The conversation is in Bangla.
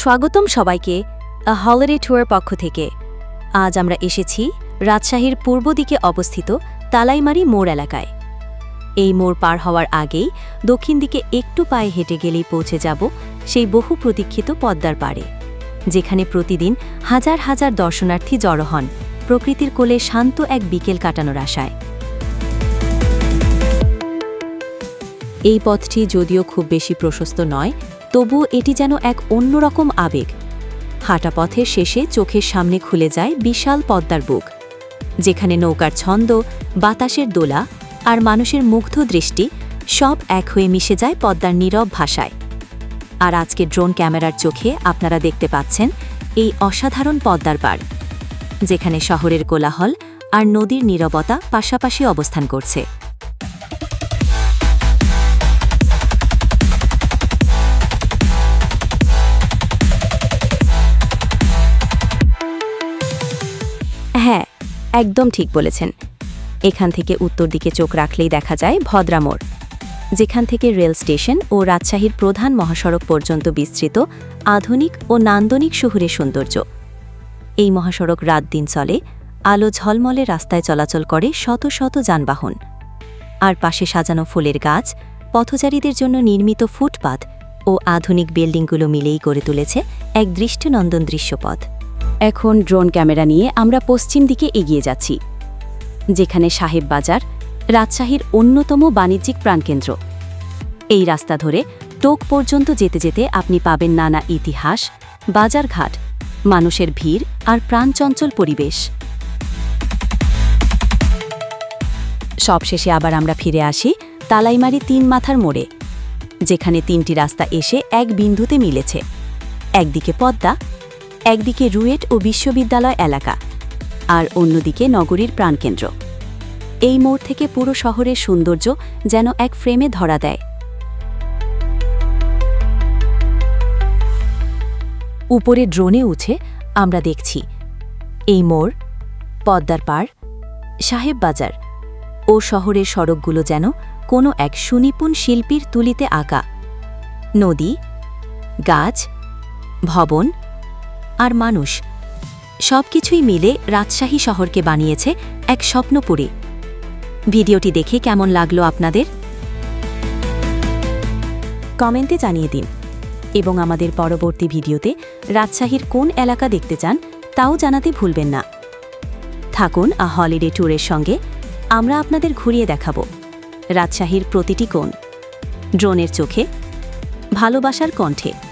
স্বাগতম সবাইকে হলিডে ট্যুর পক্ষ থেকে। আজ আমরা এসেছি রাজশাহীর পূর্ব দিকে অবস্থিত তালাইমারি মোড় এলাকায়। এই মোড় পার হওয়ার আগেই দক্ষিণ দিকে একটু পায়ে হেঁটে গেলেই পৌঁছে যাব সেই বহু প্রতীক্ষিত পদ্মার পাড়ে, যেখানে প্রতিদিন হাজার হাজার দর্শনার্থী জড়ো হন প্রকৃতির কোলে শান্ত এক বিকেল কাটানোর আশায়। এই পথটি যদিও খুব বেশি প্রশস্ত নয় তবুও এটি যেন এক অন্যরকম আবেগ। হাঁটা পথের শেষে চোখের সামনে খুলে যায় বিশাল পদ্মার বুক, যেখানে নৌকার ছন্দ, বাতাসের দোলা আর মানুষের মুগ্ধ দৃষ্টি সব এক হয়ে মিশে যায় পদ্মার নীরব ভাষায়। আর আজকে ড্রোন ক্যামেরার চোখে আপনারা দেখতে পাচ্ছেন এই অসাধারণ পদ্মার পাড়, যেখানে শহরের কোলাহল আর নদীর নীরবতা পাশাপাশি অবস্থান করছে। একদম ঠিক বলেছেন। এখান থেকে উত্তর দিকে চোখ রাখলেই দেখা যায় ভদ্রামোড় যেখান থেকে রেল স্টেশন ও রাজশাহীর প্রধান মহাসড়ক পর্যন্ত বিস্তৃত আধুনিক ও নান্দনিক শহুরের সৌন্দর্য। এই মহাসড়ক রাত দিন চলে, আলো ঝলমলে রাস্তায় চলাচল করে শত শত যানবাহন। আর পাশে সাজানো ফুলের গাছ, পথচারীদের জন্য নির্মিত ফুটপাত ও আধুনিক বিল্ডিংগুলো মিলেই গড়ে তুলেছে এক দৃষ্টিনন্দন দৃশ্যপথ। এখন ড্রোন ক্যামেরা নিয়ে আমরা পশ্চিম দিকে এগিয়ে যাচ্ছি, যেখানে সাহেব বাজার, রাজশাহীর অন্যতম বাণিজ্যিক প্রাণকেন্দ্র। এই রাস্তা ধরে টোক পর্যন্ত যেতে যেতে আপনি পাবেন নানা ইতিহাস, বাজারঘাট, মানুষের ভিড় আর প্রাণচঞ্চল পরিবেশ। সবশেষে আবার আমরা ফিরে আসি তালাইমারি তিন মাথার মোড়ে, যেখানে তিনটি রাস্তা এসে এক বিন্দুতে মিলেছে। একদিকে পদ্মা একদিকে রুয়েট ও বিশ্ববিদ্যালয় এলাকা, আর অন্যদিকে নগরীর প্রাণকেন্দ্র। এই মোড় থেকে পুরো শহরের সৌন্দর্য যেন এক ফ্রেমে ধরা দেয়। উপরে ড্রোনে উঠে আমরা দেখছি, এই মোড়, পদ্মার পাড়, সাহেব বাজার ও শহরের সড়কগুলো যেন কোনো এক সুনিপুণ শিল্পীর তুলিতে আঁকা। নদী, গাছ, ভবন আর মানুষ। সবকিছুই মিলে রাজশাহী শহরকে বানিয়েছে এক স্বপ্নপুরী। ভিডিওটি দেখে কেমন লাগল আপনাদের? কমেন্টে জানিয়ে দিন। এবং আমাদের পরবর্তী ভিডিওতে রাজশাহীর কোন এলাকা দেখতে চান, তাও জানাতে ভুলবেন না। থাকুন আ হলিডে ট্যুরের সঙ্গে, আমরা আপনাদের ঘুরিয়ে দেখাব রাজশাহীর প্রতিটি কোণ। ড্রোনের চোখে, ভালোবাসার কণ্ঠে।